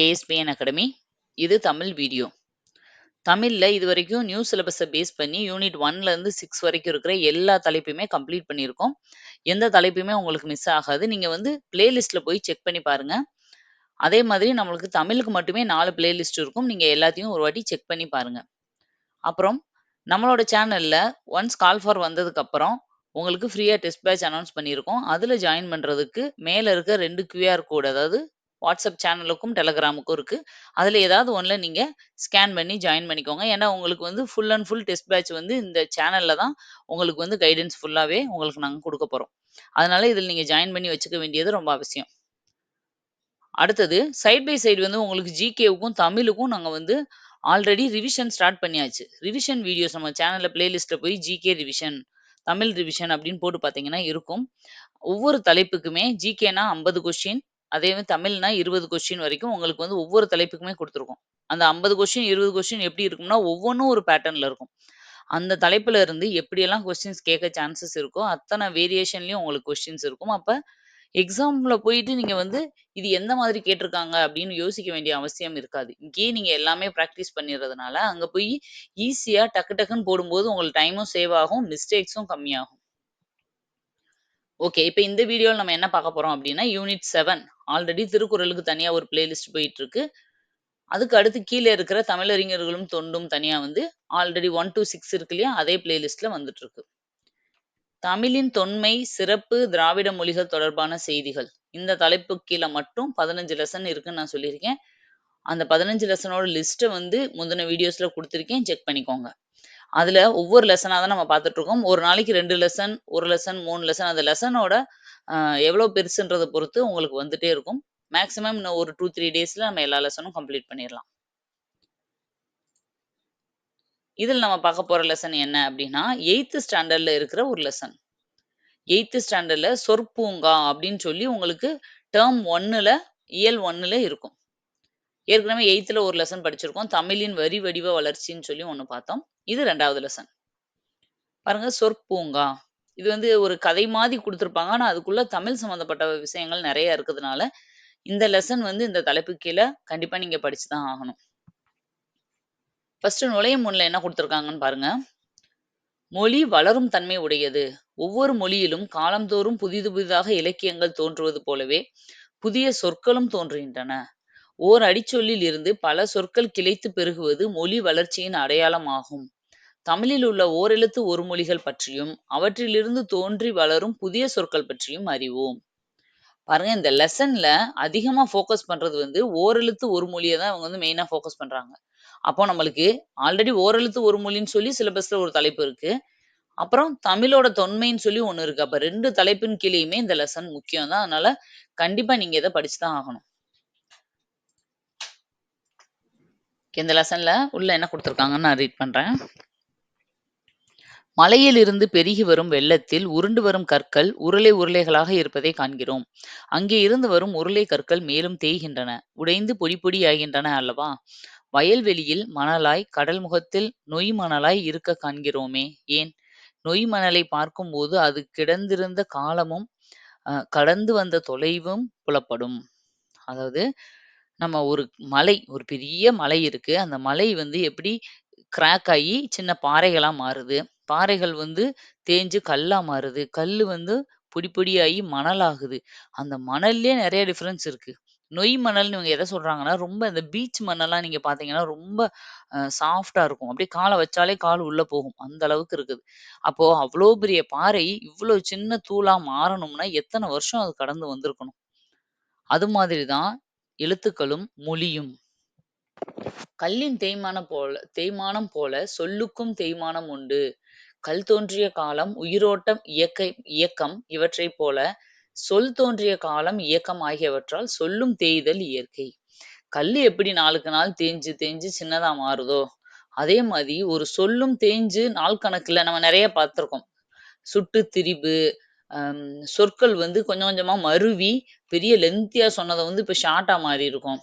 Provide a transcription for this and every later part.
ASPN academy. இது Tamil video. தமிழில் இது வரைக்கும் நியூ சிலபஸை பேஸ் பண்ணி யூனிட் ஒன்லேருந்து சிக்ஸ் வரைக்கும் இருக்கிற எல்லா தலைப்பையுமே கம்ப்ளீட் பண்ணியிருக்கோம். எந்த தலைப்புமே உங்களுக்கு மிஸ் ஆகாது. நீங்கள் வந்து பிளேலிஸ்ட்டில் போய் செக் பண்ணி பாருங்கள் அதே மாதிரி நம்மளுக்கு தமிழுக்கு மட்டுமே நாலு பிளேலிஸ்ட் இருக்கும். நீங்கள் எல்லாத்தையும் ஒரு வாட்டி செக் பண்ணி பாருங்கள் அப்புறம் நம்மளோட சேனலில் ஒன்ஸ் கால் ஃபார் வந்ததுக்கப்புறம் உங்களுக்கு ஃப்ரீயாக டெஸ்ட் பேட்ச் அனௌன்ஸ் பண்ணியிருக்கோம். அதில் ஜாயின் பண்ணுறதுக்கு மேலே இருக்க ரெண்டு கியூஆர் கோடு அதாவது வாட்ஸ்அப் சேனலுக்கும், டெலகிராமுக்கும் இருக்கு. அதுல ஏதாவது ஒன்றில் நீங்க ஸ்கேன் பண்ணி ஜாயின் பண்ணிக்கோங்க. ஏன்னா உங்களுக்கு வந்து full and full test batch வந்து இந்த சேனல்ல தான் உங்களுக்கு வந்து கைடன்ஸ் ஃபுல்லாகவே உங்களுக்கு நாங்கள் கொடுக்க போறோம். அதனால இதில் நீங்க ஜாயின் பண்ணி வச்சுக்க வேண்டியது ரொம்ப அவசியம். அடுத்தது சைட் பை சைடு வந்து உங்களுக்கு ஜிகேவுக்கும், தமிழுக்கும் நாங்கள் வந்து ஆல்ரெடி ரிவிஷன் ஸ்டார்ட் பண்ணியாச்சு. ரிவிஷன் வீடியோஸ் நம்ம சேனலில் பிளேலிஸ்ட்டில் போய் ஜிகே ரிவிஷன், தமிழ் ரிவிஷன் அப்படின்னு போட்டு பார்த்தீங்கன்னா இருக்கும். ஒவ்வொரு தலைப்புக்குமே ஜிகேனா ஐம்பது கொஸ்டின், அதே தமிழ்னா 20 கொஸ்டின் வரைக்கும் உங்களுக்கு வந்து ஒவ்வொரு தலைப்புக்குமே குடுத்துருக்கோம். அந்த 50 கொஸ்டின், 20 கொஸ்டின் எப்படி இருக்கும்னா, ஒவ்வொன்னும் ஒரு பேட்டர்ன்ல இருக்கும். அந்த தலைப்புல இருந்து எப்படியெல்லாம் கொஸ்டின்ஸ் கேட்க சான்சஸ் இருக்கோ, அத்தனை வேரியேஷன்லயும் உங்களுக்கு கொஸ்டின்ஸ் இருக்கும். அப்ப எக்ஸாம்ல போயிட்டு நீங்க வந்து இது எந்த மாதிரி கேட்டிருக்காங்க அப்படின்னு யோசிக்க வேண்டிய அவசியம் இருக்காது. இங்கேயே நீங்க எல்லாமே பிராக்டிஸ் பண்ணிறதுனால, அங்க போய் ஈஸியா டக்கு டக்குன்னு போடும்போது உங்களுக்கு டைமும் சேவ் ஆகும், மிஸ்டேக்ஸும் கம்மியாகும். ஓகே. இப்ப இந்த வீடியோவில் நம்ம என்ன பார்க்க போறோம் அப்படின்னா, யூனிட் செவன் ஆல்ரெடி திருக்குறளுக்கு தனியா ஒரு பிளேலிஸ்ட் போயிட்டு இருக்கு. அதுக்கு அடுத்து கீழே இருக்கிற தமிழறிஞர்களும் தொண்டும் தனியா வந்து ஆல்ரெடி ஒன் டூ சிக்ஸ் இருக்கு இல்லையா? அதே பிளேலிஸ்ட்ல வந்துட்டு இருக்கு. தமிழின் தொன்மை, சிறப்பு, திராவிட மொழிகள் தொடர்பான செய்திகள். இந்த தலைப்பு கீழே மட்டும் 15 லெசன் இருக்குன்னு நான் சொல்லியிருக்கேன். அந்த 15 லெசனோட லிஸ்ட்டை வந்து முந்தின வீடியோஸ்ல கொடுத்துருக்கேன் செக் பண்ணிக்கோங்க. அதுல ஒவ்வொரு லெசனாக தான் நம்ம பார்த்துட்டு இருக்கோம். ஒரு நாளைக்கு ரெண்டு லெசன், ஒரு லெசன், மூணு லெசன் அந்த லெசனோட எவ்வளோ பெருசுன்றதை பொறுத்து உங்களுக்கு வந்துட்டே இருக்கும். மேக்ஸிமம் இன்னும் ஒரு டூ த்ரீ டேஸில் நம்ம எல்லா லெசனும் கம்ப்ளீட் பண்ணிடலாம் இதில் நம்ம பார்க்க போகிற லெசன் என்ன அப்படின்னா, எயித்து ஸ்டாண்டர்டில் இருக்கிற ஒரு லெசன். எயித்து ஸ்டாண்டர்டில் சொற்பூங்கா அப்படின்னு சொல்லி உங்களுக்கு டேர்ம் ஒன்னில் இயல் ஒன்னில் இருக்கும். ஏற்கனவே எயித்துல ஒரு லெசன் படிச்சிருக்கோம். தமிழின் வரி வடிவ வளர்ச்சின்னு சொல்லி ஒண்ணு பார்த்தோம். இது ரெண்டாவது லெசன். பாருங்க சொற்பூங்கா. இது வந்து ஒரு கதை மாதிரி கொடுத்துருப்பாங்க ஆனா அதுக்குள்ள தமிழ் சம்மந்தப்பட்ட விஷயங்கள் நிறைய இருக்கிறதுனால, இந்த லெசன் வந்து இந்த தலைப்பு கீழே கண்டிப்பா நீங்க படிச்சு தான் ஆகணும். ஃபர்ஸ்ட் நுழையும் முன்ல என்ன கொடுத்துருக்காங்கன்னு பாருங்க. மொழி வளரும் தன்மை உடையது. ஒவ்வொரு மொழியிலும் காலந்தோறும் புதிது புதிதாக இலக்கியங்கள் தோன்றுவது போலவே, புதிய சொற்களும் தோன்றுகின்றன. ஓர் அடிச்சொல்லில் இருந்து பல சொற்கள் கிளைத்து பெருகுவது மொழி வளர்ச்சியின் அடையாளம் ஆகும். தமிழில் உள்ள ஓரெழுத்து ஒரு மொழிகள் பற்றியும், அவற்றிலிருந்து தோன்றி வளரும் புதிய சொற்கள் பற்றியும் அறிவோம். பாருங்க இந்த லெசன்ல அதிகமா ஃபோக்கஸ் பண்றது வந்து ஓரெழுத்து ஒரு மொழியை தான் இவங்க வந்து மெயினா ஃபோக்கஸ் பண்றாங்க. அப்போ நம்மளுக்கு ஆல்ரெடி ஓரெழுத்து ஒரு மொழின்னு சொல்லி சிலபஸ்ல ஒரு தலைப்பு இருக்கு. அப்புறம் தமிழோட தொன்மைன்னு சொல்லி ஒண்ணு இருக்கு. அப்ப ரெண்டு தலைப்பின் கீழயுமே இந்த லெசன் முக்கியம் தான். அதனால கண்டிப்பா நீங்க இத படிச்சு தான் ஆகணும். இந்த லெசன்ல உள்ள என்ன கொடுத்துருக்காங்கன்னு நான் ரீட் பண்றேன். மலையிலிருந்து பெருகி வரும் வெள்ளத்தில் உருண்டு வரும் கற்கள் உருளை உருளைகளாக இருப்பதை காண்கிறோம். அங்கே இருந்து வரும் உருளை கற்கள் மேலும் தேய்கின்றன. உடைந்து பொடி பொடியாகின்றன அல்லவா? வயல்வெளியில் மணலாய், கடல் முகத்தில் நொய் மணலாய் இருக்க காண்கிறோமே ஏன்? நொய் மணலை பார்க்கும்போது அது கிடந்திருந்த காலமும், கடந்து வந்த தொலைவும் புலப்படும். அதாவது நம்ம ஒரு மலை ஒரு பெரிய மலை இருக்கு. அந்த மலை வந்து எப்படி கிராக் ஆயி சின்ன பாறைகளா மாறுது. பாறைகள் வந்து தேஞ்சு கல்லா மாறுது. கல்லு வந்து பொடி பொடியாயி மணலாகுது. அந்த மணல்லயே நெறைய டிஃபரன்ஸ் இருக்கு. நொய் மணல்னு இவங்க எத சொல்றாங்கன்னா, ரொம்ப இந்த பீச் மணல்லாம் நீங்க பார்த்தீங்கன்னா, ரொம்ப அ சாஃப்ட்டா இருக்கும். அப்படியே கால வச்சாலே கால் உள்ள போகும். அந்த அளவுக்கு இருக்குது. அப்போ அவ்ளோ பெரிய பாறை இவ்ளோ சின்ன தூளா மாறணும்னா, எத்தன வருஷம் அது கடந்து வந்திருக்கணும். அது மாதிரி தான் எழுத்துக்களும், மொழியும். கல்லின் தேய்மானம் போல தேய்மானம் போல சொல்லுக்கும் தேய்மானம் உண்டு. கல் தோன்றிய காலம், உயிரோட்டம், இயக்க இயக்கம் இவற்றைப் போல, சொல் தோன்றிய காலம், இயக்கம் ஆகியவற்றால் சொல்லும் தேய்தல் இயற்கை. கல் எப்படி நாளுக்கு நாள் தேஞ்சு தேஞ்சு சின்னதா மாறுதோ, அதே மாதிரி ஒரு சொல்லும் தேஞ்சு நாள் கணக்குல நம்ம நிறைய பார்த்துருக்கோம். சுட்டு திரிபு, சொற்கள் வந்து கொஞ்சம் கொஞ்சமா மருவி, பெரிய லென்த்தியாக சொன்னதை வந்து இப்போ ஷார்ட்டாக மாறி இருக்கும்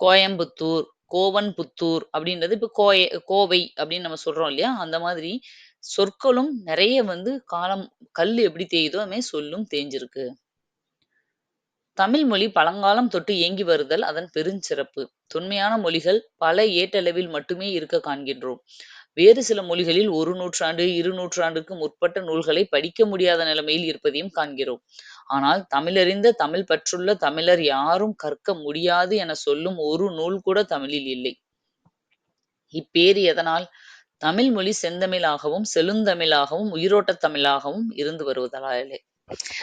கோயம்புத்தூர், கோவன்புத்தூர் அப்படின்றது இப்போ கோய கோவை அப்படின்னு நம்ம சொல்கிறோம் இல்லையா? அந்த மாதிரி சொற்களும் நிறைய வந்து காலம் கல் எப்படி தேயுதோ, அதுமே சொல்லும் தேஞ்சிருக்கு தமிழ் மொழி பழங்காலம் தொட்டு இயங்கி வருதல் அதன் பெருஞ்சிறப்பு. தொன்மையான மொழிகள் பல ஏட்டளவில் மட்டுமே இருக்க காண்கின்றோம். வேறு சில மொழிகளில் ஒரு நூற்றாண்டு, இரு நூற்றாண்டுக்கு முற்பட்ட நூல்களை படிக்க முடியாத நிலைமையில் இருப்பதையும் காண்கிறோம். ஆனால் தமிழறிந்த தமிழ் பற்றுள்ள தமிழர் யாரும் கற்க முடியாது என சொல்லும் ஒரு நூல் கூட தமிழில் இல்லை. இப்பேறு எதனால்? தமிழ் மொழி செந்தமிழாகவும், செழுந்தமிழாகவும், உயிரோட்ட தமிழாகவும் இருந்து வருவதாலே.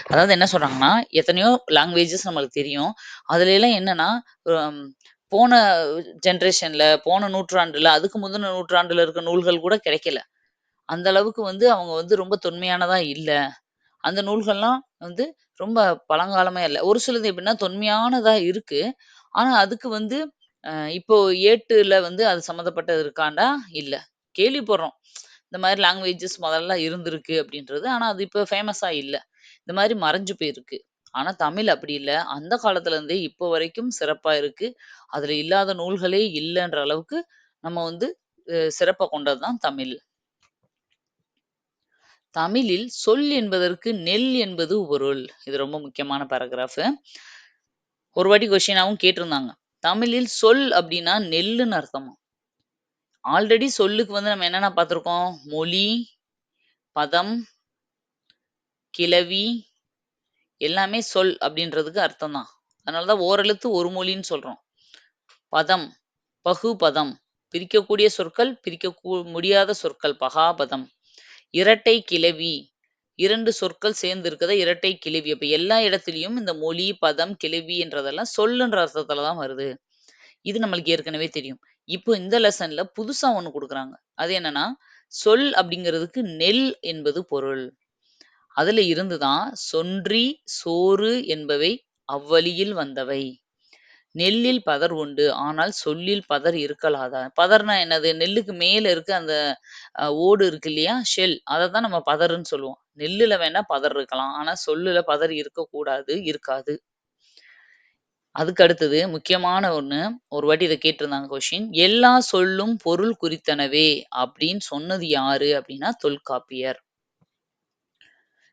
அதாவது என்ன சொல்றாங்கன்னா, எத்தனையோ லாங்குவேஜஸ் நம்மளுக்கு தெரியும். அதுல எல்லாம் என்னன்னா, போன ஜென்ரேஷன்ல போன நூற்றாண்டுல, அதுக்கு முந்தின நூற்றாண்டுல இருக்க நூல்கள் கூட கிடைக்கல. அந்த அளவுக்கு வந்து அவங்க வந்து ரொம்ப தொன்மையானதா இல்ல. அந்த நூல்கள்லாம் வந்து ரொம்ப பழங்காலமே இல்ல. ஒரு சிலது எப்படின்னா தொன்மையானதா இருக்கு. ஆனா அதுக்கு வந்து அ இப்போ ஏட்டுல வந்து அது சம்மந்தப்பட்டது இருக்காண்டா? இல்ல. கேள்விப்படுறோம். இந்த மாரி லாங்குவேஜஸ் முதல்ல இருந்திருக்கு அப்படின்றது. ஆனா அது இப்ப ஃபேமஸா இல்ல. இந்த மாரி மறைஞ்சு போயிருக்கு. ஆனா தமிழ் அப்படி இல்ல. அந்த காலத்துல இருந்தே இப்போ வரைக்கும் சிறப்பா இருக்கு. அதுல இல்லாத நூல்களே இல்லன்ற அளவுக்கு நம்ம வந்து அ சிறப்ப கொண்டது தான் தமிழ். தமிழில் சொல் என்பதற்கு நெல் என்பது பொருள். இது ரொம்ப முக்கியமான பேராகிராஃப். ஒரு வாட்டி கொஸ்டினாவும் கேட்டிருந்தாங்க. தமிழில் சொல் அப்படின்னா நெல்லுன்னு அர்த்தமா. ஆல்ரெடி சொல்லுக்கு வந்து நம்ம என்னென்ன பார்த்திருக்கோம்? மொழி, பதம், கிளவி எல்லாமே சொல் அப்படின்றதுக்கு அர்த்தம் தான். அதனாலதான் ஓரெழுத்து ஒரு மொழின்னு சொல்றோம். பதம், பகுபதம் பிரிக்கக்கூடிய சொற்கள், பிரிக்க கூ முடியாத சொற்கள் பகாபதம். இரட்டை கிளவி இரண்டு சொற்கள் சேர்ந்து இருக்கத இரட்டை கிளவி. அப்ப எல்லா இடத்துலயும் இந்த மொழி, பதம், கிளவி என்றதெல்லாம் சொல்லுன்ற அர்த்தத்துல தான் வருது. இது நம்மளுக்கு ஏற்கனவே தெரியும். இப்போ இந்த லெசன்ல புதுசா ஒண்ணு குடுக்குறாங்க. அது என்னன்னா, சொல் அப்படிங்கிறதுக்கு நெல் என்பது பொருள். அதுல இருந்துதான் சொன்றி, சோறு என்பவை அவ்வழியில் வந்தவை. நெல்லில் பதர் உண்டு. ஆனால் சொல்லில் பதர் இருக்கலாதா? பதர்னா என்னது? நெல்லுக்கு மேல இருக்க அந்த ஓடு இருக்கு இல்லையா? ஷெல். அதை தான் நம்ம பதருன்னு சொல்லுவோம். நெல்லுல வேணா பதர் இருக்கலாம். ஆனா சொல்லுல பதர் இருக்கக்கூடாது, இருக்காது. அதுக்கு அடுத்தது முக்கியமான ஒண்ணு. ஒரு வாட்டி இதை கேட்டிருந்தாங்க கொஸ்டின். எல்லா சொல்லும் பொருள் குறித்தனவே அப்படின்னு சொன்னது யாரு? அப்படின்னா தொல்காப்பியர்.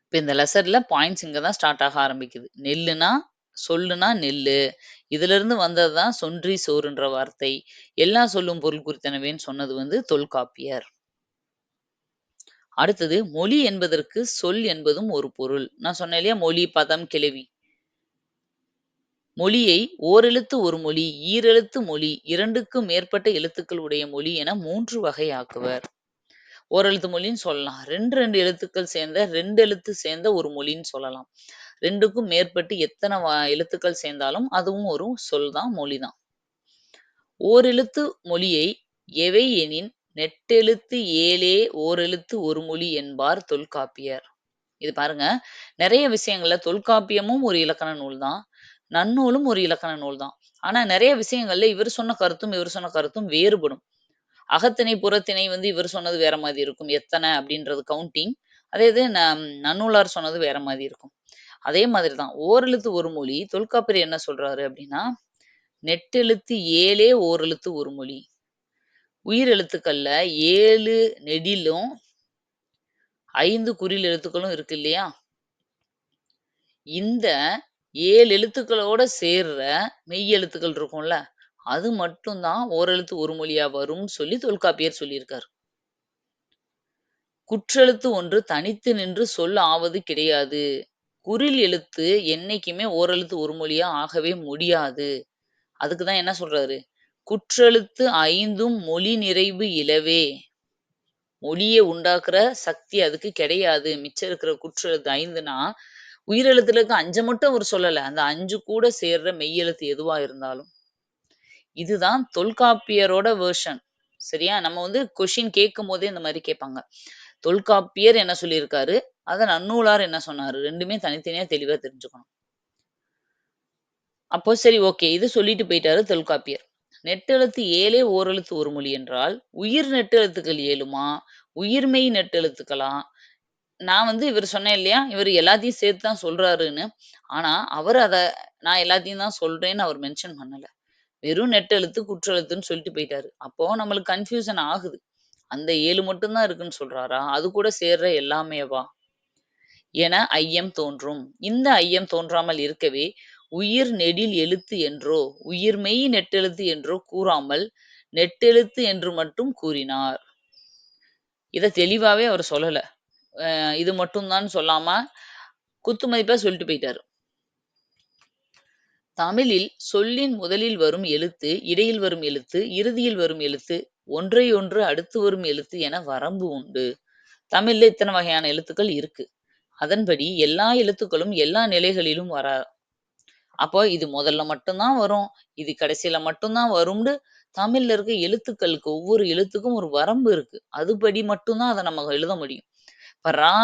இப்ப இந்த லெசன்ல பாயிண்ட்ஸ் இங்கே தான் ஸ்டார்ட் ஆக ஆரம்பிக்குது. நெல்லுனா, சொல்லுனா நெல்லு. இதிலிருந்து வந்தது தான் சொன்றி, சோறுன்ற வார்த்தை. எல்லா சொல்லும் பொருள் குறித்தனவேன்னு சொன்னது வந்து தொல்காப்பியர். அடுத்தது மொழி என்பதற்கு சொல் என்பதும் ஒரு பொருள். நான் சொன்னேன் இல்லையா? மொழி, பதம், கிளவி. மொழியை ஓரெழுத்து ஒரு மொழி, ஈரெழுத்து மொழி, இரண்டுக்கும் மேற்பட்ட எழுத்துக்கள் உடைய மொழி என 3 வகையாக்குவர். ஓரெழுத்து மொழின்னு சொல்லலாம். 2, 2 எழுத்துக்கள் சேர்ந்த ரெண்டு எழுத்து சேர்ந்த ஒரு மொழின்னு சொல்லலாம். ரெண்டுக்கும் மேற்பட்டு எத்தனை எழுத்துக்கள் சேர்ந்தாலும் அதுவும் ஒரு சொல் தான், மொழி தான். ஓரெழுத்து மொழியை எவை எனின் நெட்டெழுத்து ஏழே ஓரெழுத்து ஒரு மொழி என்பார் தொல்காப்பியர். இது பாருங்க, நிறைய விஷயங்கள்ல தொல்காப்பியமும் ஒரு இலக்கண நூல் தான். நன்னூலும் ஒரு இலக்கண நூல் தான். ஆனா நிறைய விஷயங்கள்ல இவர் சொன்ன கருத்தும், இவர் சொன்ன கருத்தும் வேறுபடும். அகத்திணை, புறத்திணை வந்து இவர் சொன்னது வேற மாதிரி இருக்கும். எத்தனை அப்படின்றது கவுண்டிங். அதே இது நன்னூலார் சொன்னது வேற மாதிரி இருக்கும். அதே மாதிரி தான். ஓரெழுத்து ஒரு மொழி தொல்காப்பியர் என்ன சொல்றாரு அப்படின்னா, நெட்டெழுத்து ஏழே ஓரெழுத்து ஒரு மொழி. உயிர் எழுத்துக்கள்ல ஏழு நெடிலும் ஐந்து குறில் எழுத்துக்களும் இருக்கு இல்லையா? இந்த ஏழு எழுத்துக்களோட சேர்ற மெய் எழுத்துக்கள் இருக்கும்ல, அது மட்டும் தான் ஓரெழுத்து ஒரு மொழியா வரும்னு சொல்லி தொல்காப்பியர் சொல்லியிருக்காரு. குற்றெழுத்து ஒன்று தனித்து நின்று சொல் ஆவது கிடையாது. குறில் எழுத்து என்னைக்குமே ஓரெழுத்து ஒரு மொழியா ஆகவே முடியாது. அதுக்கு தான் என்ன சொல்றாரு? குற்றெழுத்து ஐந்தும் மொழி நிறைவு இலவே. மொழியை உண்டாக்குற சக்தி அதுக்கு கிடையாது. மிச்சம் இருக்கிற குற்றெழுத்து ஐந்துனா உயிரெழுத்துல இருக்க அஞ்சை மட்டும் அவர் சொல்லல. அந்த அஞ்சு கூட சேர்ற மெய்யெழுத்து எதுவா இருந்தாலும். இதுதான் தொல்காப்பியரோட வேர்ஷன் சரியா? நம்ம வந்து கொஷின் கேட்கும் போதே இந்த மாதிரி கேட்பாங்க. தொல்காப்பியர் என்ன சொல்லியிருக்காரு? அதை நன்னூலார் என்ன சொன்னாரு? ரெண்டுமே தனித்தனியா தெளிவா தெரிஞ்சுக்கணும். அப்போ சரி ஓகே. இது சொல்லிட்டு போயிட்டாரு தொல்காப்பியர். நெட்டெழுத்து ஏழே ஓரெழுத்து ஒரு மொழி என்றால், உயிர் நெட்டெழுத்துக்கள் ஏழுமா? உயிர்மெய் நெட்டெழுத்துக்களா? நான் வந்து இவர் சொன்னேன் இல்லையா? இவர் எல்லாத்தையும் சேர்த்து தான் சொல்றாருன்னு. ஆனா, அவர் அதை நான் எல்லாத்தையும் தான் சொல்றேன்னு அவர் மென்ஷன் பண்ணல. வெறும் நெட்டெழுத்து, குற்றெழுத்துன்னு சொல்லிட்டு போயிட்டாரு. அப்போ நம்மளுக்கு கன்ஃப்யூசன் ஆகுது. அந்த ஏழு மட்டும் தான் இருக்குன்னு சொல்றாரா? அது கூட சேர்ற எல்லாமேவா? என ஐயம் தோன்றும். இந்த ஐயம் தோன்றாமல் இருக்கவே, உயிர் நெடில் எழுத்து என்றோ, உயிர் மெய் நெட்டெழுத்து என்றோ கூறாமல், நெட்டெழுத்து என்று மட்டும் கூறினார். இத தெளிவாவே அவர் சொல்லல. இது மட்டும் தான் சொல்லாம, குத்து மதிப்பா சொல்லிட்டு போயிட்டாரு. தமிழில் சொல்லின் முதலில் வரும் எழுத்து, இடையில் வரும் எழுத்து, இறுதியில் வரும் எழுத்து, ஒன்றையொன்று அடுத்து வரும் எழுத்து என வரம்பு உண்டு. தமிழ்ல இத்தனை வகையான எழுத்துக்கள் இருக்கு. அதன்படி எல்லா எழுத்துக்களும் எல்லா நிலைகளிலும் வரா அப்போ இது முதல்ல மட்டும் தான் வரும். இது கடைசியில மட்டும் தான் வரும்னு தமிழ்ல இருக்க எழுத்துக்களுக்கு ஒவ்வொரு எழுத்துக்கும் ஒரு வரம்பு இருக்கு. அதுபடி மட்டும்தான் அதை நம்ம எழுத முடியும். இப்ப ரா,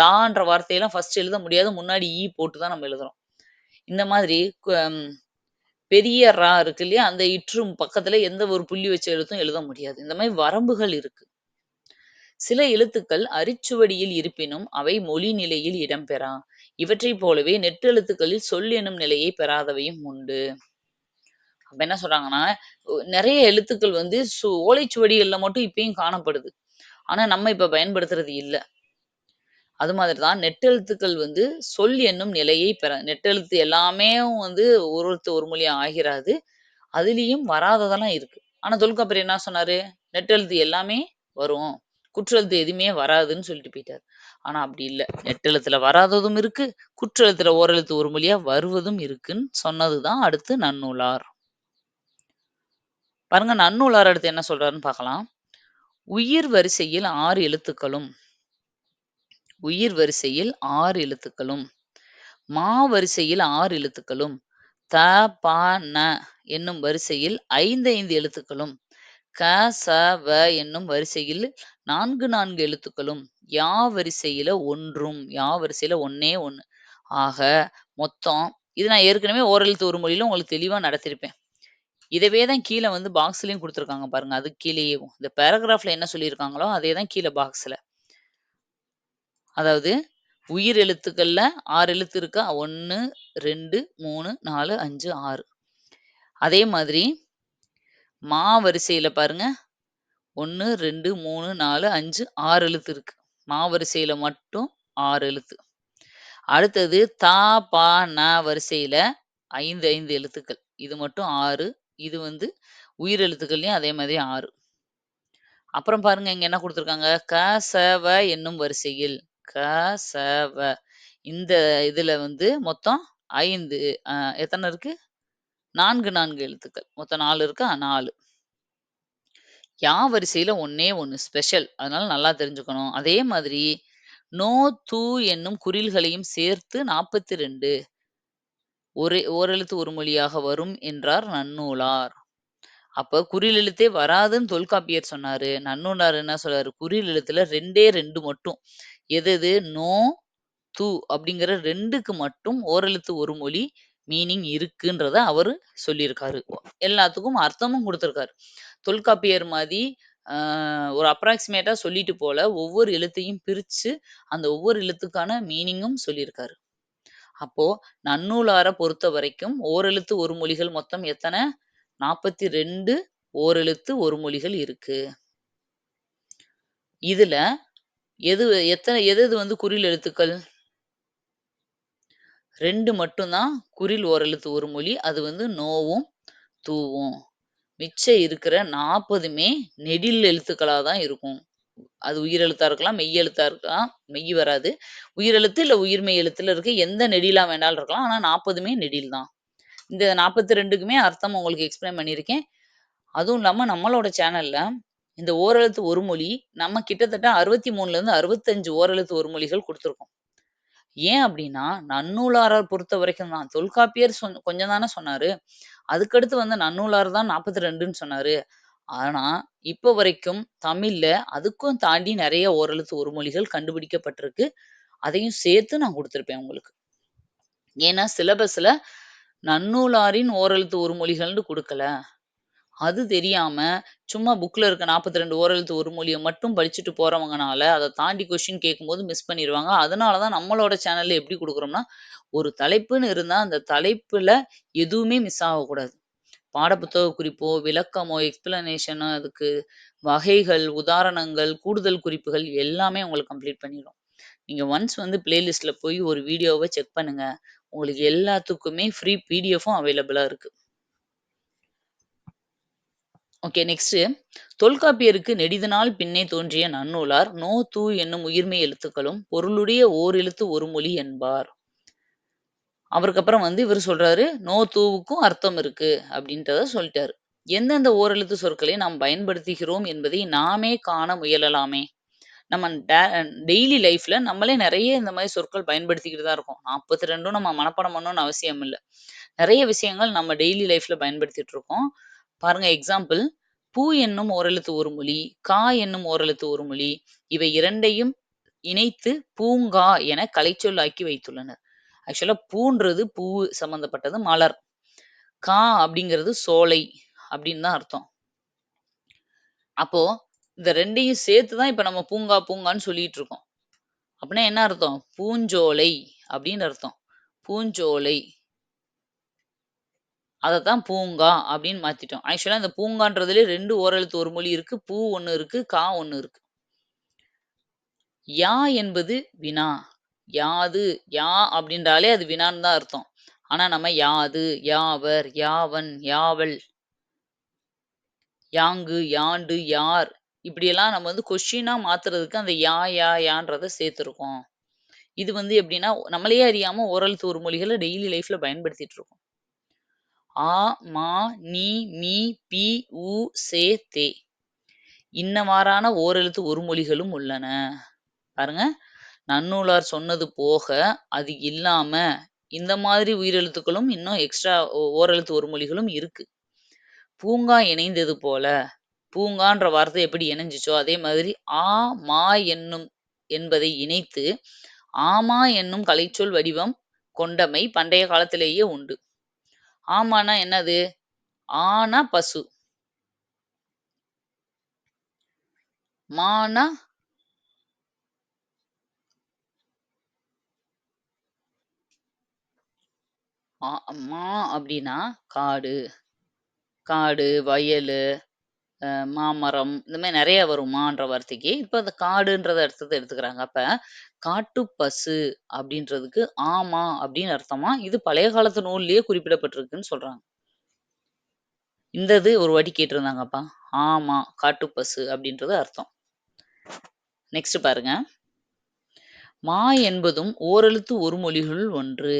லான்ற வார்த்தையெல்லாம் ஃபர்ஸ்ட் எழுத முடியாது. முன்னாடி ஈ போட்டு தான் நம்ம எழுதுறோம். இந்த மாதிரி பெரிய ரா இருக்கு இல்லையா? அந்த இற்றும் பக்கத்துல எந்த ஒரு புள்ளி வச்ச எழுத்தும் எழுத முடியாது. இந்த மாதிரி வரம்புகள் இருக்கு. சில எழுத்துக்கள் அரிச்சுவடியில் இருப்பினும் அவை மொழி நிலையில் இடம்பெறா. இவற்றைப் போலவே நெட்டெழுத்துக்களில் சொல் எனும் நிலையை பெறாதவையும் உண்டு. அப்ப என்ன சொல்றாங்கன்னா, நிறைய எழுத்துக்கள் வந்து சு ஓலைச்சுவடிகள்ல மட்டும் இப்பயும் காணப்படுது. ஆனா நம்ம இப்ப பயன்படுத்துறது இல்ல. அது மாதிரி தான் நெட்டெழுத்துக்கள் வந்து சொல் என்னும் நிலையை பெற நெட்டெழுத்து எல்லாமே வந்து ஒரு எழுத்து ஒரு மொழியாக ஆகிறாது அதுலேயும் வராததெல்லாம் இருக்கு. ஆனால் தொல்காப்பியர் என்ன சொன்னாரு? நெட்டெழுத்து எல்லாமே வரும். குற்றெழுத்து எதுவுமே வராதுன்னு சொல்லிட்டு போயிட்டார் ஆனால் அப்படி இல்லை நெட்டெழுத்துல வராததும் இருக்கு. குற்றெழுத்துல ஓரெழுத்து ஒரு மொழியா வருவதும் இருக்குன்னு சொன்னது தான் அடுத்து நன்னூலார். பாருங்க நன்னூலார் அடுத்து என்ன சொல்றாருன்னு பார்க்கலாம். உயிர் வரிசையில் ஆறு எழுத்துக்களும் உயிர் வரிசையில் ஆறு எழுத்துக்களும், மா வரிசையில் ஆறு எழுத்துக்களும், த, ப, ந என்னும் வரிசையில் 5, 5 எழுத்துக்களும், க, ச, வ என்னும் வரிசையில் 4, 4 எழுத்துக்களும், யா வரிசையில ஒன்றும், யா வரிசையில ஒன்னே ஒன்று ஆக மொத்தம் இது நான் ஏற்கனவே ஓரெழுத்து ஒரு மொழியில உங்களுக்கு தெளிவா நடத்திருப்பேன் இதவே தான் கீழே வந்து பாக்ஸ்லயும் கொடுத்துருக்காங்க பாருங்க. அது கீழேயும் இந்த பேராகிராஃப்ல என்ன சொல்லியிருக்காங்களோ, அதே தான் கீழே பாக்ஸ்ல. அதாவது உயிர் எழுத்துக்கள்ல ஆறு எழுத்து இருக்கா? 1, 2, 3, 4, 5, 6. அதே மாதிரி மா வரிசையில் பாருங்க. 1, 2, 3, 4, 5, 6 எழுத்து இருக்கு. மா வரிசையில் மட்டும் ஆறு எழுத்து. அடுத்தது தா ப, ந வரிசையில் ஐந்து ஐந்து எழுத்துக்கள். இது மட்டும் ஆறு இது வந்து உயிர் எழுத்துக்கள்லையும் அதே மாதிரி ஆறு அப்புறம் பாருங்க இங்க என்ன கொடுத்துருக்காங்க க, ச, வ என்னும் வரிசையில் க, இந்த இதுல வந்து மொத்தம் ஐந்து எத்தனை இருக்கு? 4, 4 எழுத்துக்கள். மொத்தம் நாலு இருக்கா? நாலு யா வரிசையில ஒன்னே ஒன்று ஸ்பெஷல். அதனால நல்லா தெரிஞ்சுக்கணும். அதே மாதிரி நோ, தூ என்னும் குரில்களையும் சேர்த்து 42 ஒரே ஓரெழுத்து ஒரு மொழியாக வரும் என்றார் நன்னூலார். அப்ப குறில் எழுத்தே வராதுன்னு தொல்காப்பியர் சொன்னாரு. நன்னூலார் என்ன சொல்றாரு? குறில் எழுத்துல 2டே 2 மட்டும். எது எது? நோ, து அப்படிங்கிற ரெண்டுக்கு மட்டும் ஓரெழுத்து ஒரு மொழி மீனிங் இருக்குன்றத அவரு சொல்லியிருக்காரு. எல்லாத்துக்கும் அர்த்தமும் கொடுத்துருக்காரு தொல்காப்பியர் மாதிரி ஒரு அப்ராக்சிமேட்டாக சொல்லிட்டு போல, ஒவ்வொரு எழுத்தையும் பிரிச்சு, அந்த ஒவ்வொரு எழுத்துக்கான மீனிங்கும் சொல்லியிருக்காரு. அப்போ நன்னூலார பொறுத்த வரைக்கும் ஓரெழுத்து ஒரு மொழிகள் மொத்தம் எத்தனை நாற்பத்தி ரெண்டு ஓரெழுத்து ஒரு மொழிகள் இருக்கு. இதுல எது எத்தனை எது எது வந்து குறில் எழுத்துக்கள்? ரெண்டு மட்டும் தான் குறில் ஓரெழுத்து ஒரு மொழி. அது வந்து நோவும், தூவும் மிச்சம் இருக்கிற 40மே நெடில் எழுத்துக்களாக தான் இருக்கும். அது உயிரெழுத்தா இருக்கலாம், மெய் எழுத்தா இருக்கலாம். மெய் வராது. உயிரெழுத்து இல்லை உயிர்மெய் எழுத்துல இருக்க எந்த நெடிலா வேணாலும் இருக்கலாம். ஆனால் நாற்பதுமே நெடில் தான். இந்த 42க்குமே அர்த்தம் உங்களுக்கு எக்ஸ்பிளைன் பண்ணியிருக்கேன். அதுவும் இல்லாமல் நம்மளோட சேனல்ல இந்த ஓரெழுத்து ஒரு மொழி நம்ம கிட்டத்தட்ட 63லருந்து 65 ஓரெழுத்து ஒரு மொழிகள் கொடுத்துருக்கோம் ஏன் அப்டின்னா, நன்னூலாரார் பொறுத்தவரைக்கும் தான். தொல்காப்பியர் சொன் கொஞ்சம் தானே சொன்னாரு. அதுக்கடுத்து வந்த நன்னூலார் தான் 42ன்னு சொன்னாரு. ஆனா, இப்போ வரைக்கும் தமிழ்ல அதுக்கும் தாண்டி நிறைய ஓரெழுத்து ஒரு மொழிகள் கண்டுபிடிக்கப்பட்டிருக்கு. அதையும் சேர்த்து நான் கொடுத்துருப்பேன் உங்களுக்கு. ஏன்னா சிலபஸ்ல நன்னூலாரின் ஓரெழுத்து ஒரு மொழிகள்னு கொடுக்கல அது தெரியாம சும்மா புக்ல இருக்க 42 ஓரெழுத்து ஒரு மொழிய மட்டும் படிச்சுட்டு போறவங்கனால, அத தாண்டி கொஸ்டின் கேட்கும்போது மிஸ் பண்ணிருவாங்க. அதனால தான் நம்மளோட சேனல்ல எப்படி குடுக்குறோம்னா, ஒரு தலைப்புன்னு இருந்தா அந்த தலைப்புல எதுவுமே மிஸ் ஆகக்கூடாது. பாடப்புத்தக குறிப்போ, விளக்கமோ, எக்ஸ்பிளனேஷனோ அதுக்கு வகைகள், உதாரணங்கள், கூடுதல் குறிப்புகள் எல்லாமே உங்களுக்கு கம்ப்ளீட் பண்ணிரும். நீங்க ஒன்ஸ் வந்து பிளேலிஸ்ட்ல போய் ஒரு வீடியோவ செக் பண்ணுங்க. உங்களுக்கு எல்லாத்துக்குமே ஃப்ரீ பிடிஎஃப்பும் அவைலபிளா இருக்கு. ஓகே நெக்ஸ்ட் தொல்காப்பியருக்கு நெடிதனால் பின்னே தோன்றிய நன்னூலார் நோ, தூ என்னும் உயிர்மெய் எழுத்துக்களும் பொருளுடைய ஓர் எழுத்து ஒரு மொழி என்பார். அவருக்கு அப்புறம் வந்து இவர் சொல்றாரு, நோ, தூவுக்கும் அர்த்தம் இருக்கு அப்படின்றத சொல்லிட்டாரு. எந்தெந்த ஓரெழுத்து சொற்களை நாம் பயன்படுத்துகிறோம் என்பதை நாமே காண முயலலாமே. நம்ம டெய்லி லைஃப்ல நம்மளே நிறைய இந்த மாதிரி சொற்கள் பயன்படுத்திக்கிட்டு தான் இருக்கோம். 42ம் நம்ம மனப்பாடம் பண்ணணும்னு அவசியம் இல்ல. நிறைய விஷயங்கள் நம்ம டெய்லி லைஃப்ல பயன்படுத்திட்டு இருக்கோம். பாருங்க எக்ஸாம்பிள் பூ என்னும் ஓரெழுத்து ஒரு மொழி, கா என்னும் ஓரெழுத்து ஒரு மொழி. இவை இரண்டையும் இணைத்து பூங்கா என கலைச்சொல்லாக்கி வைத்துள்ளனர். ஆக்சுவலா பூன்றது பூ சம்பந்தப்பட்டது மலர். கா அப்படிங்கிறது சோலை அப்படின்னு தான் அர்த்தம். அப்போ இந்த ரெண்டையும் சேர்த்து தான் இப்ப நம்ம பூங்கா, பூங்கான்னு சொல்லிட்டு இருக்கோம். அப்படின்னா என்ன அர்த்தம்? பூஞ்சோலை அப்படின்னு அர்த்தம். பூஞ்சோலை. அதத்தான் பூங்கா அப்படின்னு மாத்திட்டோம். ஆக்சுவலா அந்த பூங்கான்றதுலேயே ரெண்டு ஓரெழுத்து ஒரு மொழி இருக்கு. பூ ஒன்று இருக்கு. கா ஒன்று இருக்கு. யா என்பது வினா. யாது, யா அப்படின்றாலே அது வினான்னு தான் அர்த்தம். ஆனா நம்ம யாது, யாவர், யாவன், யாவல் யாங்கு, யாண்டு, யார் இப்படியெல்லாம் நம்ம வந்து கொஷினா மாத்துறதுக்கு அந்த யா, யா, யான்றதை சேர்த்துருக்கோம். இது வந்து எப்படின்னா, நம்மளையே அறியாம ஓரெழுத்து ஒரு மொழிகளை டெய்லி லைஃப்ல பயன்படுத்திட்டு இருக்கோம். ஆ, மா, நீ, மீ, பி, உ, சே, தே. இன்னவாறான ஓரெழுத்து ஒரு மொழிகளும் உள்ளன. பாருங்க. நன்னூலார் சொன்னது போக, அது இல்லாம இந்த மாதிரி உயிரெழுத்துக்களும் இன்னும் எக்ஸ்ட்ரா ஓ ஓரெழுத்து ஒரு மொழிகளும் இருக்கு. பூங்கா இணைந்தது போல, பூங்கான்ற வார்த்தை எப்படி இணைஞ்சிச்சோ அதே மாதிரி ஆ, மா என்னும் என்பதை இணைத்து, ஆமா என்னும் கலைச்சொல் வடிவம் கொண்டமை பண்டைய காலத்திலேயே உண்டு. ஆமானா என்னது? ஆனா பசு. மானா ஆ மா அப்படின்னா காடு. காடு, வயல் மாமரம் இந்த மாதிரி நிறைய வரும் மான்ற வார்த்தைக்கு. இப்ப அந்த காடுன்றத அர்த்தத்த எடுத்துக்கிறாங்க. அப்ப காட்டு பசு அப்படின்றதுக்கு ஆமா அப்படின்னு அர்த்தமா இது பழைய காலத்து நூல்லயே குறிப்பிடப்பட்டிருக்குன்னு சொல்றாங்க. இந்த இது ஒரு வாட்டி கேட்டிருந்தாங்கப்பா. ஆமா, காட்டுப்பசு அப்படின்றது அர்த்தம். நெக்ஸ்ட் பாருங்க. மா என்பதும் ஓரெழுத்து ஒரு மொழிகளுள் ஒன்று.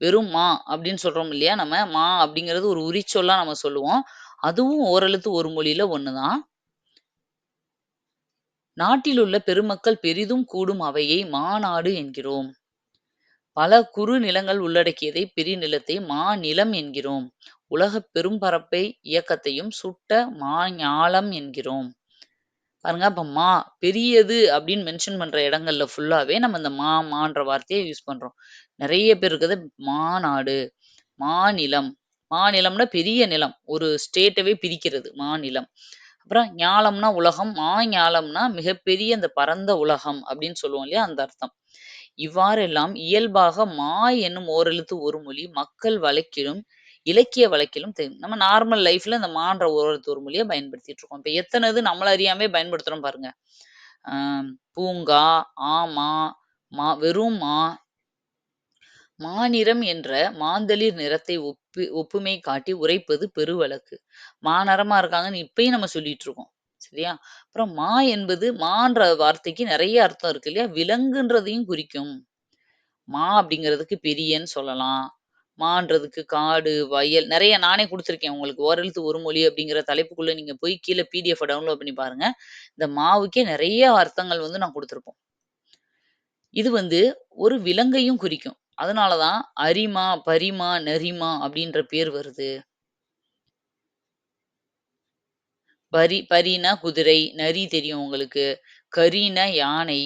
வெறும் மா அப்படின்னு சொல்றோம் இல்லையா? நம்ம மா அப்படிங்கிறது ஒரு உரிச்சொல்லா நம்ம சொல்லுவோம். அதுவும் ஓரெழுத்து ஒரு மொழியில ஒண்ணுதான் நாட்டிலுள்ள பெருமக்கள் பெரிதும் கூடும் அவையை மாநாடு என்கிறோம். பல குறு நிலங்கள் உள்ளடக்கியதை பெருநிலத்தை மாநிலம் என்கிறோம். உலகப் பெரும்பரப்பை இயக்கத்தையும் சுட்ட மாஞாலம் என்கிறோம். பாருங்க அப்ப மா பெரியது அப்படின்னு மென்ஷன் பண்ற இடங்கள்ல ஃபுல்லாவே நம்ம இந்த மா, மான்ற வார்த்தையை யூஸ் பண்றோம். நிறைய பேர் இருக்கிறது மாநாடு, மாநிலம். மாநிலம்னா பெரிய நிலம். ஒரு ஸ்டேட்டவே பிரிக்கிறது மாநிலம். அப்புறம் ஞாலம்னா உலகம். மாஞாலம்னா மிகப்பெரிய அந்த பரந்த உலகம் அப்படின்னு சொல்லுவோம் இல்லையா? அந்த அர்த்தம். இவ்வாறெல்லாம் இயல்பாக மா என்னும் ஓரெழுத்து ஒரு மொழி மக்கள் வழக்கிலும், இலக்கிய வழக்கிலும் தெரியும். நம்ம நார்மல் லைஃப்ல இந்த மான்ற ஓரெழுத்து ஒரு மொழியை பயன்படுத்திட்டு இருக்கோம். இப்ப எத்தனை இது நம்மள அறியாமே பயன்படுத்துறோம் பாருங்க. பூங்கா, ஆமா, மா வெறும் மா. மாநிறம் என்ற மாந்தளிர் நிறத்தை ஒப்பு ஒப்புமை காட்டி உரைப்பது பெருவழக்கு. மாநெறமா இருக்காங்கன்னு இப்பயும் நம்ம சொல்லிட்டு இருக்கோம். சரியா? அப்புறம் மா என்பது மான்ற வார்த்தைக்கு நிறைய அர்த்தம் இருக்கு இல்லையா? விலங்குன்றதையும் குறிக்கும். மா அப்படிங்கிறதுக்கு பெரியன்னு சொல்லலாம். மான்றதுக்கு காடு, வயல் நிறைய நானே குடுத்துருக்கேன் உங்களுக்கு. ஓரெழுத்து ஒரு மொழி அப்படிங்கிற தலைப்புக்குள்ள நீங்க போய் கீழே பிடிஎஃப் டவுன்லோட் பண்ணி பாருங்க. இந்த மாவுக்கே நிறைய அர்த்தங்கள் வந்து நான் கொடுத்துருப்போம் இது வந்து ஒரு விலங்கையும் குறிக்கும். அதனால தான் அரிமா, பரிமா, நரிமா அப்படின்ற பேர் வருது. பரி பரினா குதிரை, நரி தெரியும் உங்களுக்கு. கரினா யானை.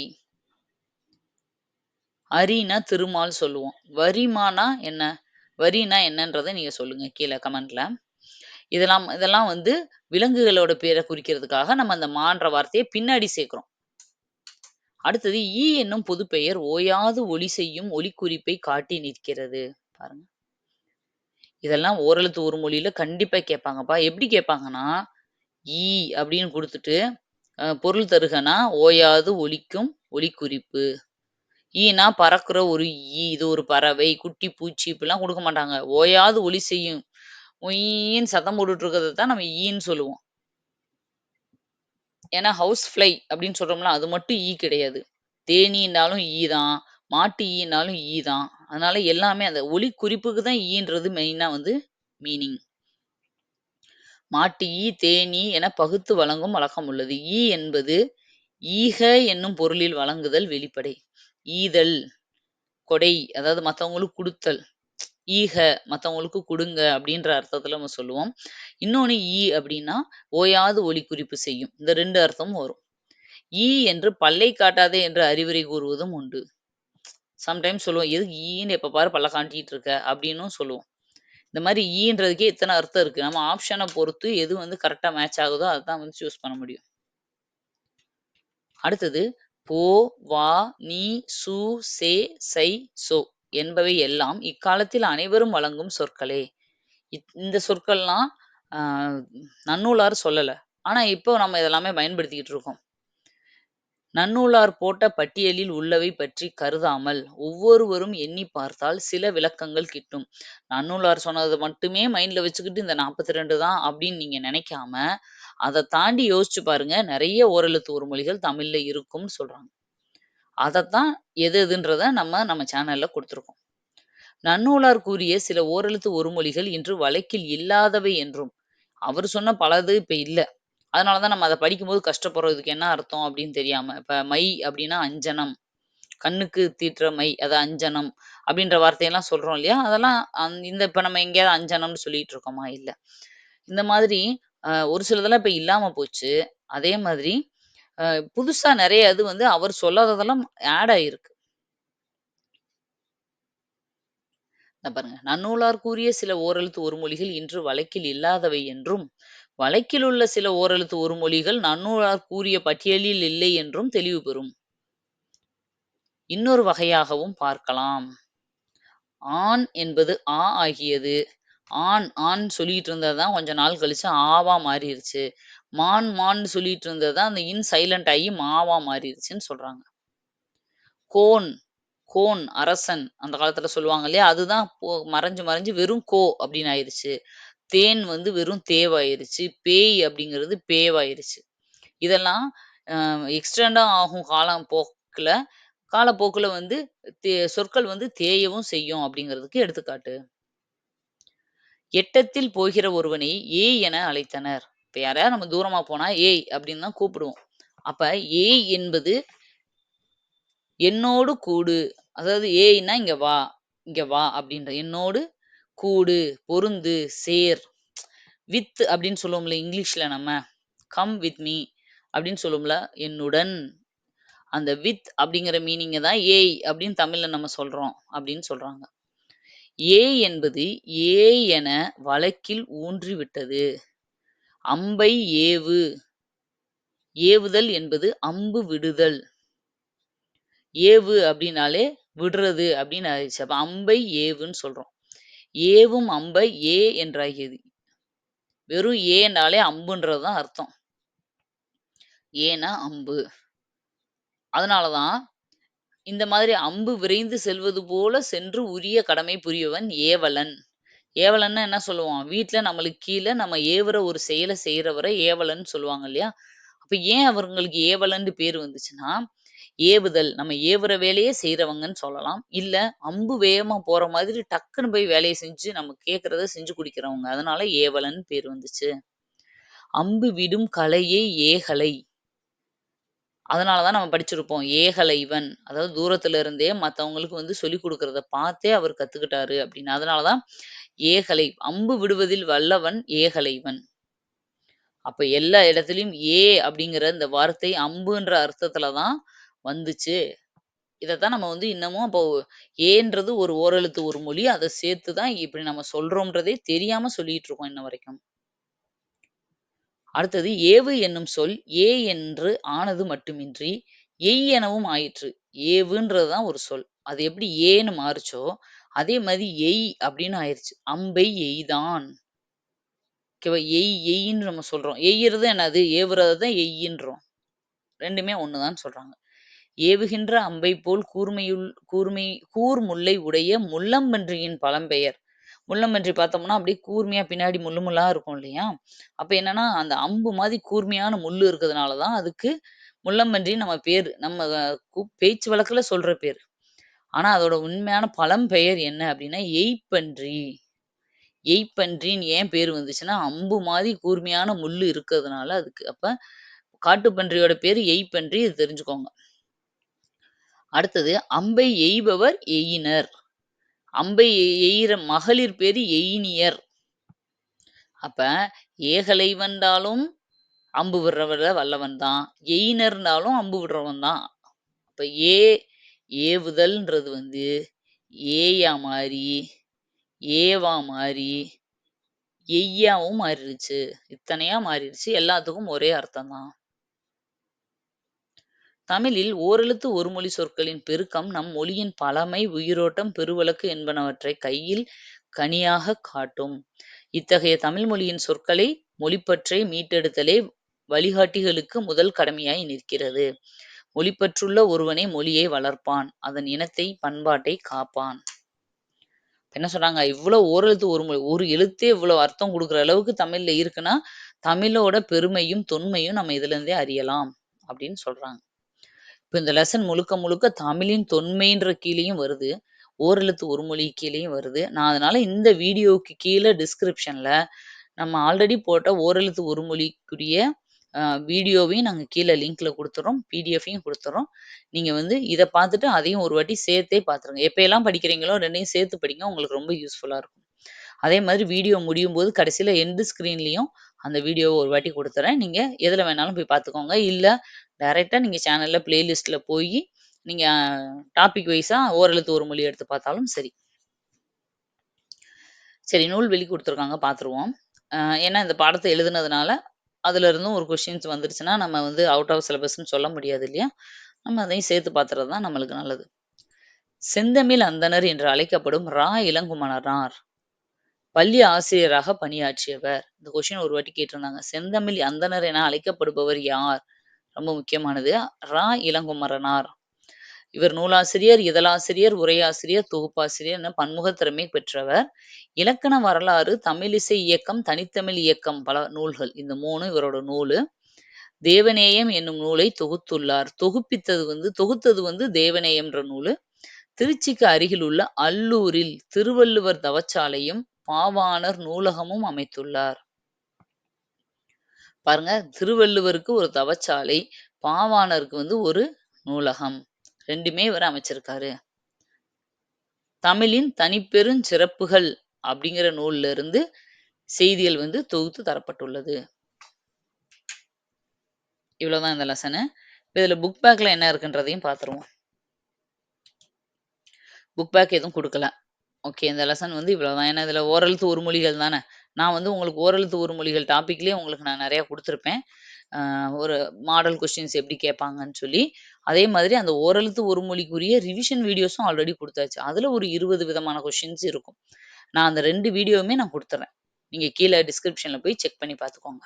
அரினா திருமால் சொல்லுவோம். வரிமானா என்ன? வரினா என்னன்றதை நீங்க சொல்லுங்க கீழ கமெண்ட்ல. இதெல்லாம் இதெல்லாம் வந்து விலங்குகளோட பேரை குறிக்கிறதுக்காக நம்ம அந்த மான்ற வார்த்தையை பின்னாடி சேர்க்கிறோம். அடுத்தது ஈ என்னும் பொதுப்பெயர் ஓயாது ஒலி செய்யும் ஒலிக்குறிப்பை காட்டி நிற்கிறது. பாருங்க. இதெல்லாம் ஓரெழுத்து ஒரு மொழியில கண்டிப்பா கேட்பாங்கப்பா. எப்படி கேட்பாங்கன்னா, ஈ அப்படின்னு கொடுத்துட்டு பொருள் தருகனா ஓயாது ஒலிக்கும் ஒலிக்குறிப்பு. ஈனா பறக்கிற ஒரு ஈ. இது ஒரு பறவை, குட்டி பூச்சி இப்படிலாம் கொடுக்க மாட்டாங்க. ஓயாது ஒலி செய்யும். ஒயின்னு சத்தம் போட்டுட்டு இருக்கிறத தான் நம்ம ஈன்னு சொல்லுவோம். ஏன்னா, ஹவுஸ் ஃப்ளை அப்படின்னு சொல்றோம்ல, அது மட்டும் ஈ கிடையாது. தேனீன்னாலும் ஈ தான். மாட்டு ஈனாலும் ஈ தான். அதனால எல்லாமே அந்த ஒலி குறிப்புக்கு தான் ஈன்றது மெயினா வந்து மீனிங். மாட்டு ஈ, தேனி என பகுத்து வழங்கும் வழக்கம் உள்ளது. ஈ என்பது ஈக என்னும் பொருளில் வழங்குதல் வெளிப்படை. ஈதல், கொடை அதாவது மற்றவங்களுக்கு குடுத்தல். ஈக மற்றவங்களுக்கு கொடுங்க அப்படின்ற அர்த்தத்தில் நம்ம சொல்லுவோம். இன்னொன்னு ஈ அப்படின்னா, ஓயாது ஒலி குறிப்பு செய்யும். இந்த ரெண்டு அர்த்தமும் வரும். ஈ என்று பல்லை காட்டாதே என்று அறிவுரை கூறுவதும் உண்டு. சம்டைம்ஸ் சொல்லுவோம். எதுக்கு ஈன்னு எப்போ பாரு பல்ல காட்டிட்டு இருக்க? அப்படின்னும் சொல்லுவோம். இந்த மாதிரி ஈன்றதுக்கே இத்தனை அர்த்தம் இருக்கு. நம்ம ஆப்ஷனை பொறுத்து எது வந்து கரெக்டாக மேட்ச் ஆகுதோ அதுதான் வந்து சூஸ் பண்ண முடியும். அடுத்தது போ, வா, நீ, சு, சே, சை, சோ என்பவை எல்லாம் இக்காலத்தில் அனைவரும் வழங்கும் சொற்களே. இந்த சொற்கள்லாம் நன்னூலார் சொல்லல. ஆனா, இப்போ நம்ம இதெல்லாமே பயன்படுத்திக்கிட்டு இருக்கோம். நன்னூலார் போட்ட பட்டியலில் உள்ளவை பற்றி கருதாமல், ஒவ்வொருவரும் எண்ணி பார்த்தால் சில விளக்கங்கள் கிட்டும். நன்னூலார் சொன்னதை மட்டுமே மைண்ட்ல வச்சுக்கிட்டு இந்த 42 தான் அப்படின்னு நீங்க நினைக்காம, அதை தாண்டி யோசிச்சு பாருங்க. நிறைய ஓரெழுத்து ஒரு மொழிகள் தமிழ்ல இருக்கும்னு சொல்றாங்க. அதத்தான் எது எதுன்றத நம்ம நம்ம சேனல்ல கொடுத்துருக்கோம் நன்னூலார் கூறிய சில ஓரெழுத்து ஒருமொழிகள் இன்று வழக்கில் இல்லாதவை என்றும், அவர் சொன்ன பலது இப்ப இல்லை அதனால தான் நம்ம அதை படிக்கும்போது கஷ்டப்படுறதுக்கு என்ன அர்த்தம் அப்படின்னு தெரியாம. இப்ப மை அப்படின்னா அஞ்சனம். கண்ணுக்கு தீட்டுற மை. அது அஞ்சனம் அப்படின்ற வார்த்தையெல்லாம் சொல்றோம் இல்லையா? அதெல்லாம் அந் இந்த இப்ப நம்ம எங்கேயாவது அஞ்சனம்னு சொல்லிட்டு இருக்கோமா? இல்ல. இந்த மாதிரி ஒரு சிலதெல்லாம் இப்ப இல்லாம போச்சு. அதே மாதிரி புதுசா நிறைய இது வந்து அவர் சொல்லாததெல்லாம் ஆட் ஆயிருக்கு. பாருங்க. நன்னூலார் கூறிய சில ஓரெழுத்து ஒரு மொழிகள் இன்று வழக்கில் இல்லாதவை என்றும், வழக்கில் உள்ள சில ஓரெழுத்து ஒரு மொழிகள் நன்னூலார் கூறிய பட்டியலில் இல்லை என்றும் தெளிவு பெறும். இன்னொரு வகையாகவும் பார்க்கலாம். ஆண் என்பது ஆ ஆகியது. ஆண் ஆண் சொல்லிட்டு இருந்ததுதான் கொஞ்ச நாள் கழிச்சு ஆவா மாறிடுச்சு மான் மான்னு சொல்லிட்டு இருந்தது தான் அந்த இன் சைலன்ட் ஆகி மாவா மாறிடுச்சுன்னு சொல்றாங்க. கோன் கோன் அரசன் அந்த காலத்துல சொல்லுவாங்க இல்லையா? அதுதான் போ மறைஞ்சு மறைஞ்சு வெறும் கோ அப்படின்னு ஆயிருச்சு. தேன் வந்து வெறும் தேவாயிருச்சு. பேய் அப்படிங்கிறது பேவாயிருச்சு. இதெல்லாம் எக்ஸ்டெண்டா ஆகும் காலம் போக்குல காலப்போக்கில் வந்து தே சொற்கள் வந்து தேயவும் செய்யும் அப்படிங்கிறதுக்கு எடுத்துக்காட்டு. எட்டத்தில் போகிற ஒருவனை ஏய் என அழைத்தனர். இப்போ யாரையாவது நம்ம தூரமாக போனால் ஏய் அப்படின்னு தான் கூப்பிடுவோம். அப்போ ஏய் என்பது என்னோடு கூடு. அதாவது ஏய்னா இங்கே வா, இங்கே வா அப்படின்ற என்னோடு கூடு, பொருந்து, சேர். வித் அப்படின்னு சொல்லுவோம்ல இங்கிலீஷ்ல நம்ம. கம் வித் மீ அப்படின்னு சொல்லுவோம்ல. என்னுடன். அந்த வித் அப்படிங்கிற மீனிங்க தான் ஏய் அப்படின்னு தமிழில் நம்ம சொல்கிறோம் அப்படின்னு சொல்கிறாங்க ஏய் என்பது ஏய் என வழக்கில் ஊன்றி விட்டது. அம்பை ஏவு. ஏவுதல் என்பது அம்பு விடுதல். ஏவு அப்படின்னாலே விடுறது அப்படின்னு ஆயிடுச்சு. அப்ப அம்பை ஏவுன்னு சொல்றோம். ஏவும் அம்பை ஏ என்றாகியது. வெறும் ஏனாலே அம்புன்றது தான் அர்த்தம். ஏன்னா அம்பு. அதனாலதான் இந்த மாதிரி அம்பு விரைந்து செல்வது போல சென்று உரிய கடமை புரியவன் ஏவலன். ஏவலன்னா என்ன சொல்லுவோம்? வீட்ல நம்மளுக்கு கீழ நம்ம ஏவுற ஒரு செயல செய்றவர ஏவலன்னு சொல்லுவாங்க இல்லையா? அப்ப ஏன் அவங்களுக்கு ஏவலன்னு பேரு வந்துச்சுன்னா, ஏவுதல் நம்ம ஏவுற வேலையே செய்றவங்கன்னு சொல்லலாம். இல்ல அம்பு வேகமா போற மாதிரி டக்குன்னு போய் வேலைய செஞ்சு நம்ம கேட்கிறத செஞ்சு குடிக்கிறவங்க. அதனால ஏவலன்னு பேரு வந்துச்சு. அம்பு விடும் கலையே ஏகலை. அதனால தான் நம்ம படிச்சிருப்போம். ஏகலைவன். அதாவது தூரத்துல இருந்தே மத்தவங்களுக்கு வந்து சொல்லிக் குடுக்கிறத பார்த்தே அவர் கத்துக்கிட்டாரு அப்படின்னு. அதனால தான் ஏகலை. அம்பு விடுவதில் வல்லவன் ஏகலைவன். அப்ப எல்லா இடத்துலயும் ஏ அப்படிங்கிற இந்த வார்த்தை அம்புன்ற அர்த்தத்துல தான் வந்துச்சு. இதைத்தான் நம்ம வந்து இன்னமும் அப்போ ஏன்றது ஒரு ஓரெழுத்து ஒரு மொழி. அதை சேர்த்து தான் இப்படி நம்ம சொல்றோம்ன்றதே தெரியாம சொல்லிட்டு இருக்கோம் இன்ன வரைக்கும். அடுத்தது ஏவு என்னும் சொல் ஏ என்று ஆனது மட்டுமின்றி, எய் எனவும் ஆயிற்று. ஏவுன்றது தான் ஒரு சொல். அது எப்படி ஏன்னு மாறுச்சோ, அதே மாதிரி எய் அப்படின்னு ஆயிடுச்சு அம்பை எய்தான். ஓகேவா? எய் எய்ன்னு நம்ம சொல்றோம். எய்யறது என்னது? ஏவுறதுதான் எய்யின்றோம். ரெண்டுமே ஒண்ணுதான் சொல்றாங்க. ஏவுகின்ற அம்பை போல் கூர்மையுள் கூர்மை கூர் முல்லை உடைய முள்ளம்பன்றியின் பழம்பெயர். முள்ளம்பன்றி பார்த்தோம்னா, அப்படியே கூர்மையா பின்னாடி முள்ளு முள்ளா இருக்கும் இல்லையா? அப்ப என்னன்னா, அந்த அம்பு மாதிரி கூர்மையான முள்ளு இருக்கிறதுனால தான் அதுக்கு முள்ளம்பன்றி நம்ம பேர் நம்ம கு பேச்சு வழக்குல சொல்ற பேரு. ஆனா, அதோட உண்மையான பழம்பெயர் என்ன அப்படின்னா, எய்ப்பன்றி. எய்ப்பன்றின்னு ஏன் பேர் வந்துச்சுன்னா, அம்பு மாதிரி கூர்மையான முள் இருக்கிறதுனால அதுக்கு. அப்ப காட்டுப்பன்றியோட பேர் எய்ப்பன்றி. இது தெரிஞ்சுக்கோங்க. அடுத்தது அம்பை எய்பவர் எயினர். அம்பை எய்கிற மகளிர் பேரு எயினியர். அப்ப ஏகலை வந்தாலும் அம்பு விடுறவர வல்லவன் தான். எயினர்னாலும் அம்பு விடுறவன் தான். அப்ப ஏ ஏவுதல்ன்றது வந்து ஏயா மாறி, ஏவா மாறி, எய்யாவும் மாறிடுச்சு. இத்தனையா மாறிடுச்சு. எல்லாத்துக்கும் ஒரே அர்த்தம் தான். தமிழில் ஓரெழுத்து ஒரு மொழி சொற்களின் பெருக்கம் நம் மொழியின் பழமை, உயிரோட்டம், பெருவழக்கு என்பனவற்றை கையில் கனியாக காட்டும். இத்தகைய தமிழ் மொழியின் சொற்களை மொழிப்பற்றை மீட்டெடுத்தலே வழிகாட்டிகளுக்கு முதல் கடமையாய் நிற்கிறது. மொழிப்பற்றுள்ள ஒருவனே மொழியை வளர்ப்பான். அதன் இனத்தை, பண்பாட்டை காப்பான். என்ன சொல்றாங்க இவ்வளவு ஓரெழுத்து ஒருமொழி ஒரு எழுத்தே இவ்வளவு அர்த்தம் கொடுக்குற அளவுக்கு தமிழ்ல இருக்குன்னா, தமிழோட பெருமையும், தொன்மையும் நம்ம இதுல இருந்தே அறியலாம். அப்படின்னு சொல்றாங்க. இப்ப இந்த லெசன் முழுக்க முழுக்க தமிழின் தொன்மைன்ற கீழயும் வருது. ஓரெழுத்து ஒரு மொழி கீழேயும் வருது. நான் அதனால இந்த வீடியோவுக்கு கீழே டிஸ்கிரிப்ஷன்ல நம்ம ஆல்ரெடி போட்ட ஓரெழுத்து ஒரு மொழிக்குரிய வீடியோவையும் நாங்கள் கீழே லிங்க்ல கொடுத்துட்றோம் பிடிஎஃப்பையும் கொடுத்துட்றோம் நீங்கள் வந்து இதை பார்த்துட்டு அதையும் ஒரு வாட்டி சேர்த்தே பார்த்துருங்க. எப்பயெல்லாம் படிக்கிறீங்களோ ரெண்டையும் சேர்த்து படிங்க. உங்களுக்கு ரொம்ப யூஸ்ஃபுல்லாக இருக்கும். அதே மாதிரி வீடியோ முடியும் போது கடைசியில் எண்டு ஸ்க்ரீன்லேயும் அந்த வீடியோவை ஒரு வாட்டி கொடுத்துறேன் நீங்கள் எதில் வேணாலும் போய் பார்த்துக்கோங்க. இல்லை டைரெக்டாக நீங்கள் சேனலில் பிளேலிஸ்ட்ல போய் நீங்கள் டாபிக் வைஸாக ஓரெழுத்து ஒரு மொழி எடுத்து பார்த்தாலும் சரி. சரி நூல் வெளி கொடுத்துருக்காங்க பார்த்துருவோம். ஏன்னா இந்த பாடத்தை எழுதுனதுனால, அதுல இருந்தும் ஒரு கொஸ்டின்ஸ் வந்துருச்சுன்னா, நம்ம வந்து அவுட் ஆஃப் சிலபஸ்ன்னு சொல்ல முடியாது இல்லையா? நம்ம அதையும் சேர்த்து பார்த்துறது தான் நம்மளுக்கு நல்லது. செந்தமிழ் அந்தணர் என்று அழைக்கப்படும் ரா. இளங்குமரனார் பள்ளி ஆசிரியராக பணியாற்றியவர். இந்த கொஷின் ஒரு வாட்டி கேட்டிருந்தாங்க. செந்தமிழ் அந்தணர் என அழைக்கப்படுபவர் யார்? ரொம்ப முக்கியமானது. ரா. இளங்குமரனார். இவர் நூலாசிரியர், இதழாசிரியர், உரையாசிரியர், தொகுப்பாசிரியர் என பன்முகத்திறமை பெற்றவர். இலக்கண வரலாறு, தமிழிசை இயக்கம், தனித்தமிழ் இயக்கம் பல நூல்கள். இந்த மூணு இவரோட நூலு. தேவநேயம் என்னும் நூலை தொகுத்துள்ளார். தொகுப்பித்தது வந்து தொகுத்தது வந்து தேவநேயம்ன்ற நூலு. திருச்சிக்கு அருகில் உள்ள அல்லூரில் திருவள்ளுவர் தவச்சாலையும், பாவாணர் நூலகமும் அமைத்துள்ளார். பாருங்க திருவள்ளுவருக்கு ஒரு தவச்சாலை, பாவாணருக்கு வந்து ஒரு நூலகம். ரெண்டுமே இவர் அமைச்சிருக்காரு. தமிழின் தனிப்பெரும் சிறப்புகள் அப்படிங்கிற நூல்ல இருந்து செய்திகள் வந்து தொகுத்து தரப்பட்டுள்ளது. இவ்வளவுதான் இந்த லெசனு. இதுல புக் பேக்ல என்ன இருக்குன்றதையும் பார்த்துருவோம். புக் பேக் எதுவும் குடுக்கல. ஓகே. இந்த லெசன் வந்து இவ்வளவுதான் ஏன்னா இதுல ஓரெழுத்து ஒரு மொழிகள் தானே. நான் வந்து உங்களுக்கு ஓரெழுத்து ஒரு மொழிகள் டாபிக்லயே உங்களுக்கு நான் நிறைய குடுத்துருப்பேன். ஒரு மாடல் கொஸ்டின்ஸ் எப்படி கேட்பாங்கன்னு சொல்லி. அதே மாதிரி அந்த ஓரெழுத்து ஒருமொழிக்குரிய ரிவிஷன் வீடியோஸும் ஆல்ரெடி கொடுத்தாச்சு அதுல ஒரு 20 விதமான கொஷின்ஸ் இருக்கும். நான் அந்த ரெண்டு வீடியோவுமே நான் கொடுத்துட்றேன் நீங்க கீழே டிஸ்கிரிப்ஷன்ல போய் செக் பண்ணி பார்த்துக்கோங்க.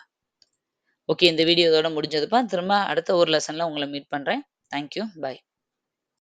ஓகே. இந்த வீடியோ இதோட முடிஞ்சதுப்பா. திரும்ப அடுத்த ஒரு லெசன்ல உங்களை மீட் பண்றேன். Thank you. பாய்.